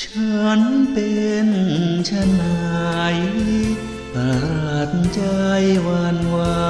ฉันเป็นชะนายประหลาดใจวันวา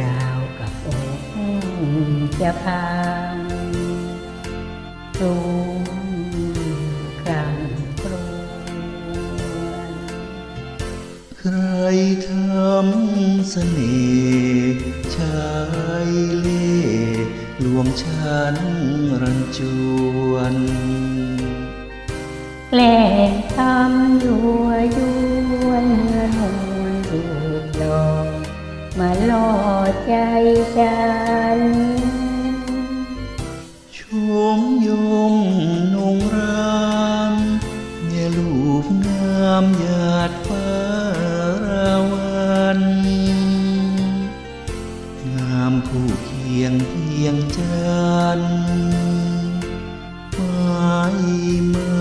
ราวกับอกจะพังรุมกลางกรวนใครทำเสน่ห์ชายเล่ลวงฉันรันจวนแกล้งทำยัวยวน มาล่อใจฉัน ชมยมนุงรามเมียลูกงามหยาดฟ้าราวัน งามคู่เคียงเพียงจันทร์ไม้มั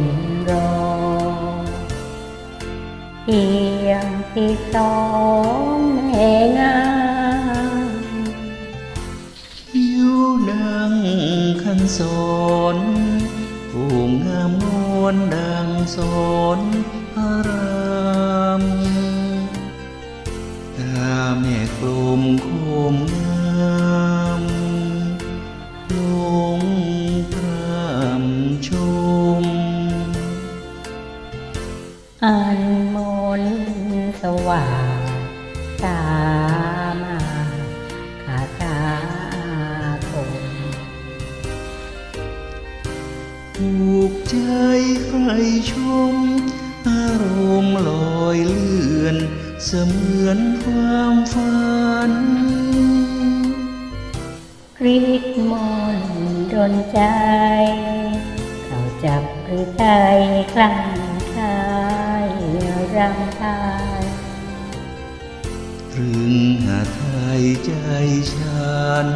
นรอเพียงที่สองแม่งามผิวนางขันสอนผู้งามนวลดังสอนพระรามตาแม่กลมคมงาม ว่างตามาคาตาคมถูกใจใครชม อารมณ์ลอยเลื่อน เสมือนความฝันกรีดมนดนใจ เขาจับหรือใจคลั่งคายรำคาญ ตรึงหาไทยใจฉัน